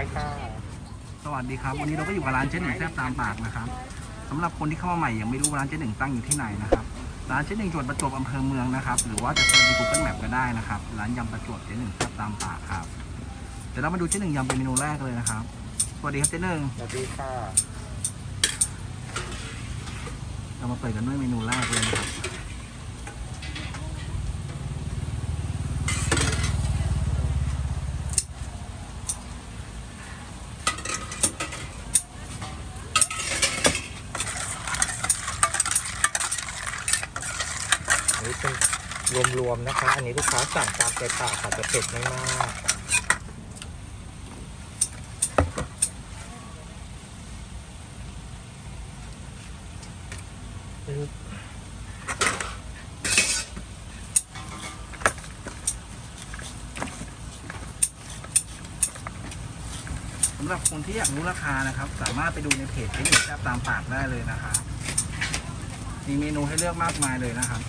ไปค่ะ สวัสดีครับ วันนี้เราก็อยู่กับร้านเจ๊หนึ่งแซ่บตามปากนะครับสำหรับคนที่เข้ามาใหม่ยังไม่รู้ว่าร้านเจ๊หนึ่งตั้งอยู่ที่ไหนนะครับ ร้านเจ๊หนึ่งจังหวัดประจวบอำเภอเมืองนะครับ หรือว่าจะเซิร์ชใน Google Map ก็ได้นะครับ ร้านยำประจวบเจ๊หนึ่งแซ่บตามปากครับ เดี๋ยวเรามาดูเจ๊หนึ่งยำเป็นเมนูแรกเลยนะครับ สวัสดีครับเจ๊หนึ่งสวัสดีค่ะ เรามาเปิดกันด้วยเมนูแรกเลยนะครับ อันนี้เป็น รวมๆนะคะ อันนี้ลูกค้าสั่งตามใจปากค่ะจะเผ็ดไม่มากสำหรับคนที่อยากรู้ราคานะครับ สามารถไปดูในเพจเจ๊หนึ่งแซ่บตามปากได้เลยนะครับมีเมนูให้เลือกมากมายเลยนะครับ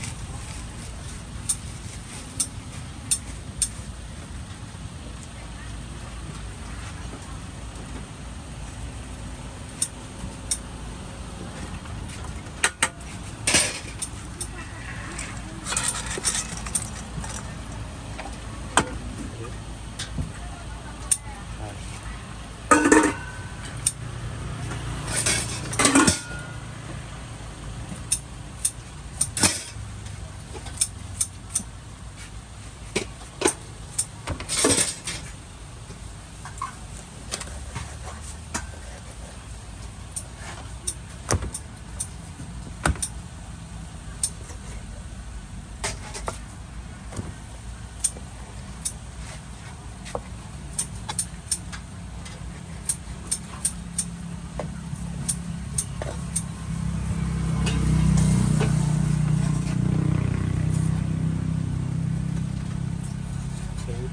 ปึ๊บ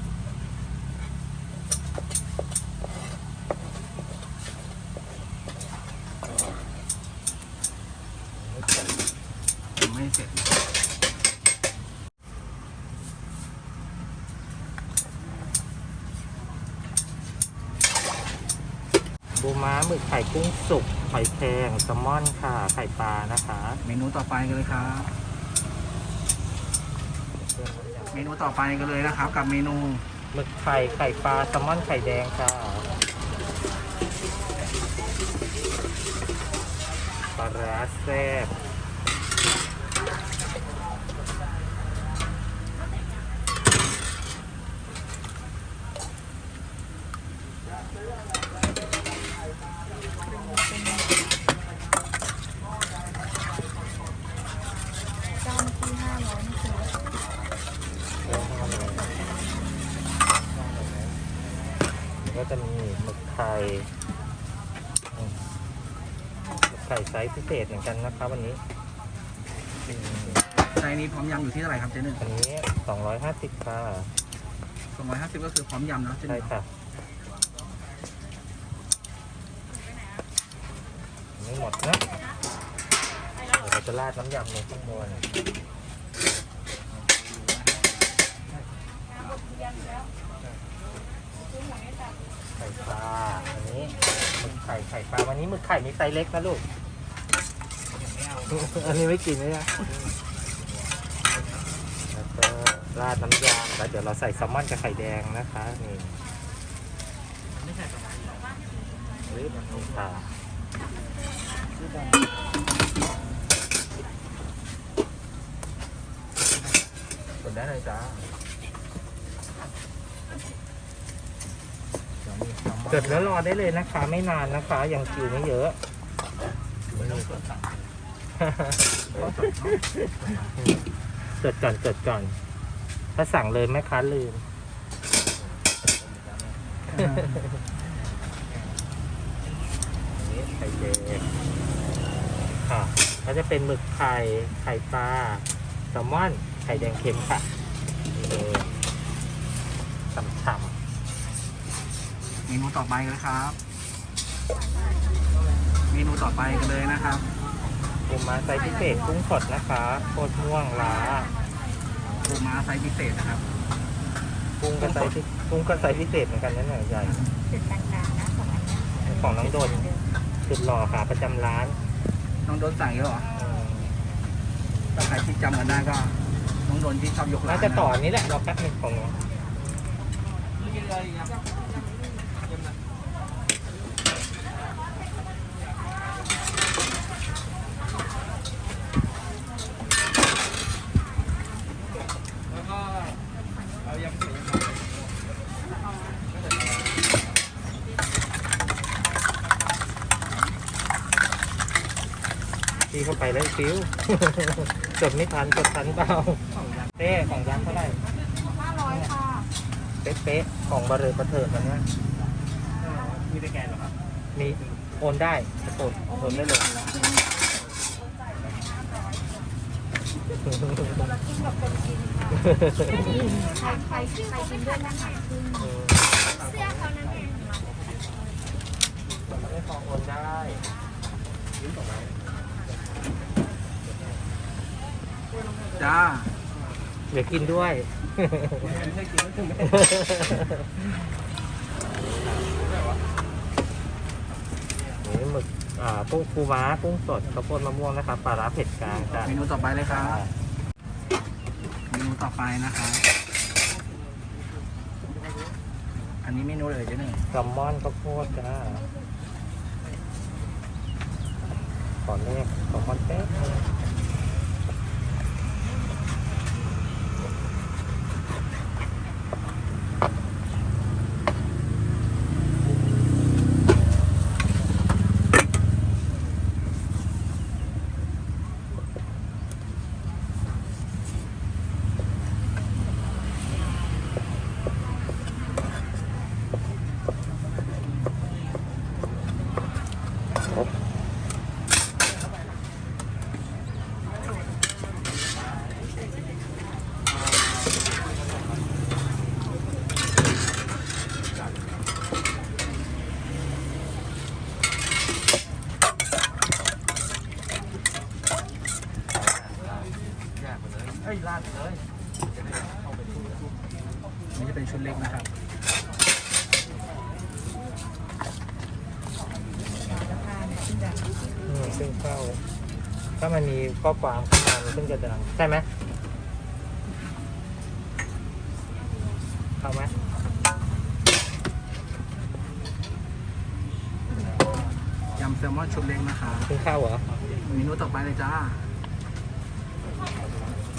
ยังไม่เสร็จ บูม้าหมึกไข่กุ้งสุกไข่แครงแซลมอนค่ะ ไข่ปลานะคะ เมนูต่อไปกันเลยครับ เมนูต่อไปกันเลยนะครับ กับเมนูหมึกไข่ไข่ปลาแซลมอนไข่แดงค่ะปลาร้าแซ่บ เจ้าที่ห้าร้อยนะคะ แล้วก็จะมีหมึกไข่อืมหมึกไข่ไซส์พิ เศษเหมือนกันนะครับวันนี้อืมไซส์นี้พร้อมยำอยู่ที่เท่าไหร่ครับเจ๊หนึ่งอันนี้250ค่ะสองร้อยห้าสิบก็คือพร้อมยำเนาะเจ๊หใช่นึ่งค่ะไม่หมดนะเดี๋ยวเราจะราดน้ำยำลงข้างบนไข่ปลาอันนี้หมึกไข่ไข่ปลาวันนี้หมึกไข่มีไซส์เล็กนะลูก อันนี้ไม่กินเลยนะแล้วก็ราดน้ำยำแล้วเดี๋ยวเราใส่แซลมอนกับไข่แดงนะคะนี่รีบนี่ค่ะกดได้เลยจ้าเกิดแล้วรอได้เลยนะคะ ไม่นานนะคะ ยังคิวไม่เยอะ ไม่ต้อดก่อนเกิดก่อน ถ้าสั่งเลยแม่ค้าลืมอันนี้ไข่แดงค่ะก็จะเป็นหมึกไข่ ไข่ปลาแซลมอน ไข่แดงเค็มค่ะนี่เลยฉ่ำเมนูต่อไปกันเลยครับ เมนูต่อไปกันเลยนะครับ ปูม้าไซส์พิเศษกุ้งสดนะคะโคตรม่วงล้าปูม้าไซส์พิเศษนะครับ กุ้งก็ไซส์พิกุ้งก็ไซส์พิเศษเหมือนกันนั่นแหละใหญ่จุดต่างของน้องโดนสุดหล่อขาประจำร้านน้องโดนสั่งเยอะเหรออืมถ้าใครที่จำกันได้ก็น้องโดนที่ชอบยกร้าน่านจะต่ออันนี้แหละรอแป๊บหนึงของหนูแล้วก็เอายำใส่ยำ พี่เข้าไปแล้วฟิวจดไม่ทันจดทันเปล่าเต้ของยักษ์เท่าไหร่ห้าร้อยค่ะ เป๊ะๆของบะเรอประเถิดมันเนี้ยมีตะแกรงเหรอครับ มีโอนได้กระโดดโอนได้เลยคนละครึ่งกับคนกินค่ะใครใครใครกินด้วยนะคะครึ่งอืมเสื้อเขานั่นเองไม่พอโอนได้ จ้า เดี๋ยวกินด้วยไม่ใช่กินก็คือไม่นี่หมึกอ่ากุ้งปูม้ากุ้งสดข้าวโพดมะม่วงนะครับปลาร้าเผ็ดกลางจ้ะเมนูต่อไปเลยครับ เมนูต่อไปนะครับ อันนี้เมนูเลยเจ๊หนึ่งแซลมอนข้าวโพดจ้าขอเลขแซลมอนแป๊บนึง เอ้ยราดเลยนี่จะเป็นชุดเล็กนะครับ อืม ซึ่งเข้า ถ้ามันมีข้อความเข้ามามันซึ่งจะดังใช่ไหมเข้าไหมยำแซลมอนชุดเล็กนะครับซึ่งเข้าเหรอเมนูต่อไปเลยจ้า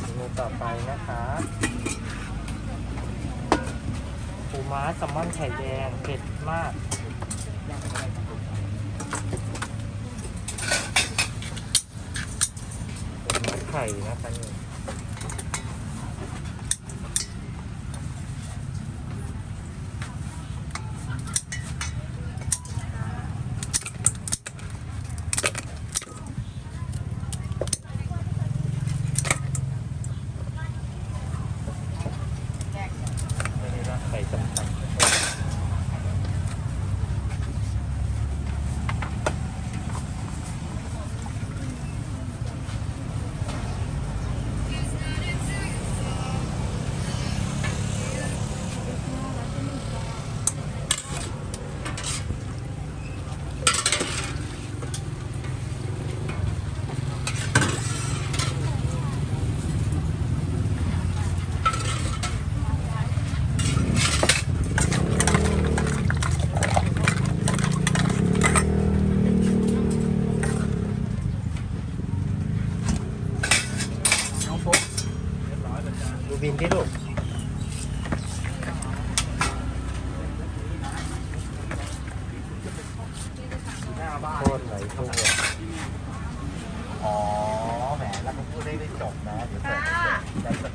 เมนูต่อไปนะครับปูม้าแซลมอนไข่แดงเผ็ดมากปูม้า ไข่นะคะนี่ไม่ได้ละไข่สำคัญ ดูบินที่ลูกหน้าบ้านโคตรไหลทั่วอ๋อ แหม แล้วก็พูดได้ไม่จบนะ เดี๋ยวเสร็จได้สัก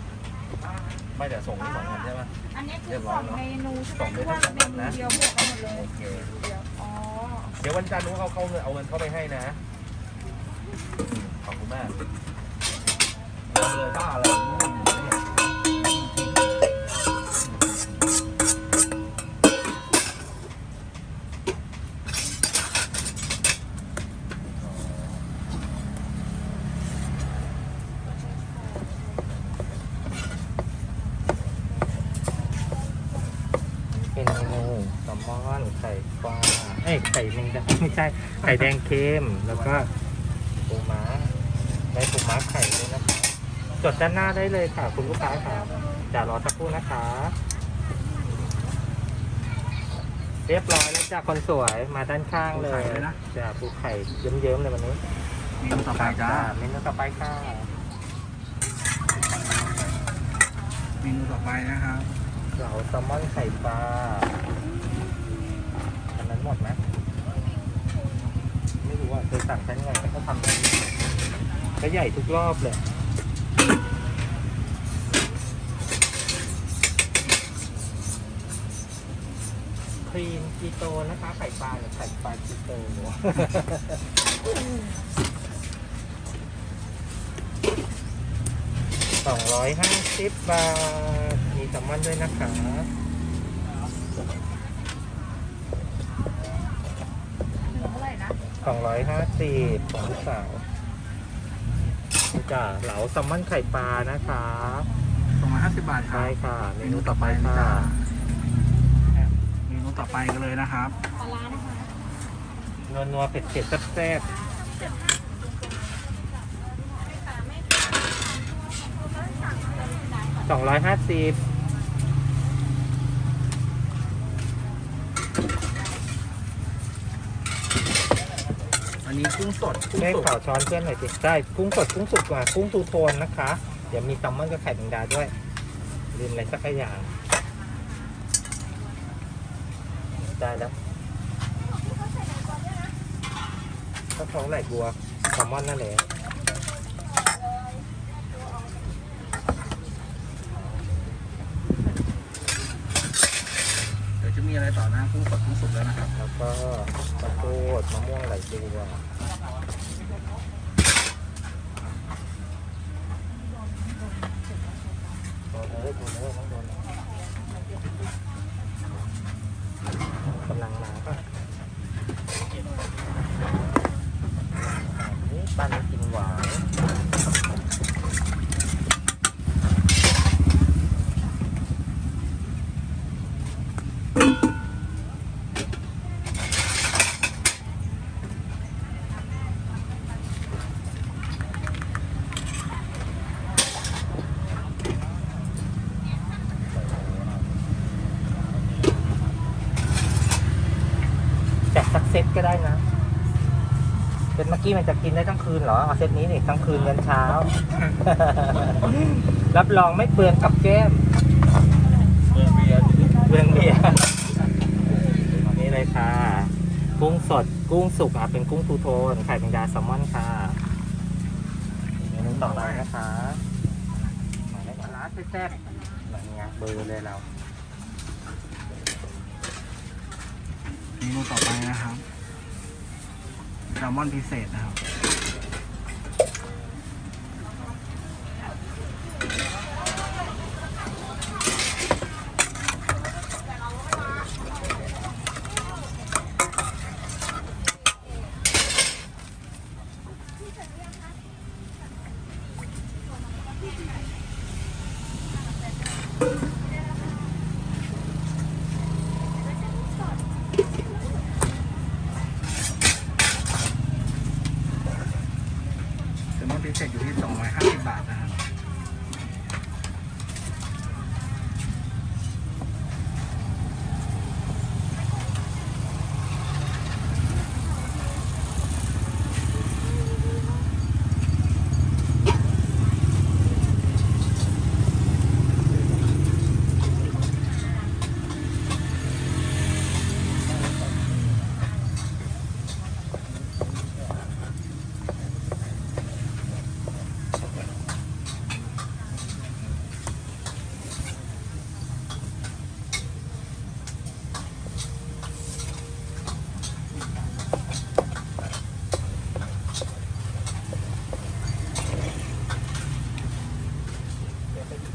ไม่เดี๋ยวส่งให้สองคนใช่ไหมอันนี้คือสองเมนูใช่ไหมหรือว่าเมนูเดียวบวกกันหมดเลยโอเคเดียวอ๋อ เดี๋ยววันจันทร์นู้นเขาเข้าเงินเอาเงินเข้าไปให้นะอืมขอบคุณมาก แดงเค็มแล้วก็ปูม้าได้ปูม้าไข่ด้วยนะคะจดด้านหน้าได้เลยค่ะ คุณลูกค้าค่ะจะรอสักครู่นะคะ เรียบร้อยแล้วจ้าคนสวยมาด้านข้างเลยจ้าปูไข่เยิ้มๆเลยวันนี้เมนูต่อไปจ้าเมนูต่อไปค่ะเมนูต่อไปนะครับ เหลาแซลมอนไข่ปลาอันนั้นหมดไหม ไม่รู้ว่าเคยสั่งแค่ไงแต่ก็ทำแบบนี้ก็ใหญ่ทุกรอบเลยครีมกีโตนะคะไข่ปลาหรือไข่ปลากีโตสองร้อยห้าสิบบาท มีแซลมอนด้วยนะคะ เท่าไหร่นะ สองร้อยห้าสิบของลูกสาวนี่จ้ะเหลาแซลมอนไข่ปลานะคะ250บาทครัใช่บค่ะเมเมนูนูต่ต่ออไปไปนะค่ะจ้าเมนูต่อไปกันเลยนะครับปลาร้านะคะนัวนัวๆเผ็ดเผ็ดๆแซ่บสองร้อยห้าสิบ นนี้กุ้งสดกุ้งได้สุกข่าวช้อนเพื่อนหน่อยสิได้กุ้งสดกุ้งสุกกว่ากุ้งทูโทนนะคะ เดี๋ยวมีแซลมอนกับไข่แมงดาด้วยลืมอะไรสักอย่างได้แล้วก็เขาไหลบัวแซลมอนนั่นแหละ ไรต่อนะกุ้งสดกุ้งสุกแล้วนะครับ แล้วก็ข้าวโพดมะม่วงไหลบัวโดนเลยโดนเลยน้องโดนกำลังมาก็นี่ปั้นกินหวาน จัดสักเซตก็ได้นะเซตเมื่อกี้มันจะกินได้ทั้งคืนเหรอเอาเซตนี้นี่ทั้งคืนยันเช้า รับรองไม่เปลืองกับแก้มเมืองเบียร์เปลืองเบียร์นี่เลยค่ะ กุ้งสดกุ้งสุกอะเป็นกุ้งทูโทนไข่แมงดาแซลมอนค่ะเมนูต่อไปนะคะมาได้ร้านแซ่บๆแบบนี้เบอร์เลยเรา เมนูต่อไปนะครับแซลมอนพิเศษนะครับ แซลมอนพิเศษอยู่ที่ 250 บาทนะครับ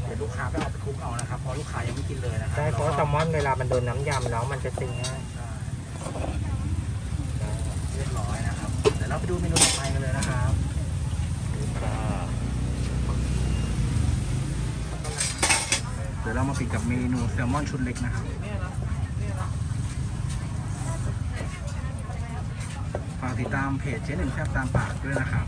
เดี๋ยวลูกค้าไปเอาไปคลุกเอานะครับเพราะลูกค้ายังไม่กินเลยนะครัใช่เพราะว่าแซลมอนเวลามันโดนน้ำยำแล้วมันจะซึงง่ายใช่เรียบร้อยนะครับเดี๋ยวเราไปดูเมนูต่อไปกันเลยนะครับค่ะเดี๋ยวเรามาปิดกับเมนูแซลมอนชุดเล็กนะครับติดตามเพจเจ๊หนึ่งแซ่บตามปากด้วยนะครับ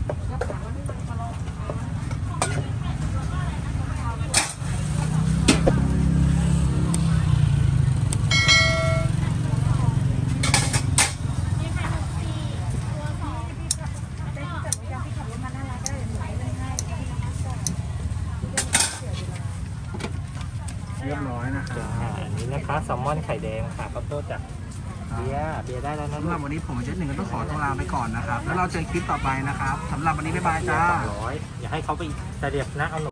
เรียบร้อยนะครับ อ่าอันนี้นะคะแซลมอนไข่แดงค่ะข้าวโพดจากเบียร์เบียร์ได้แล้วนะสำหรับวันนี้ผมกับเจ๊หนึ่งก็ต้องขอตัวลาไปก่อนนะครับ แล้วเราเจอคลิปต่อไปนะครับสำหรับวันนี้บ๊ายบายจ้า สองร้อยอย่าให้เขาไปเสด็จนะเอาหน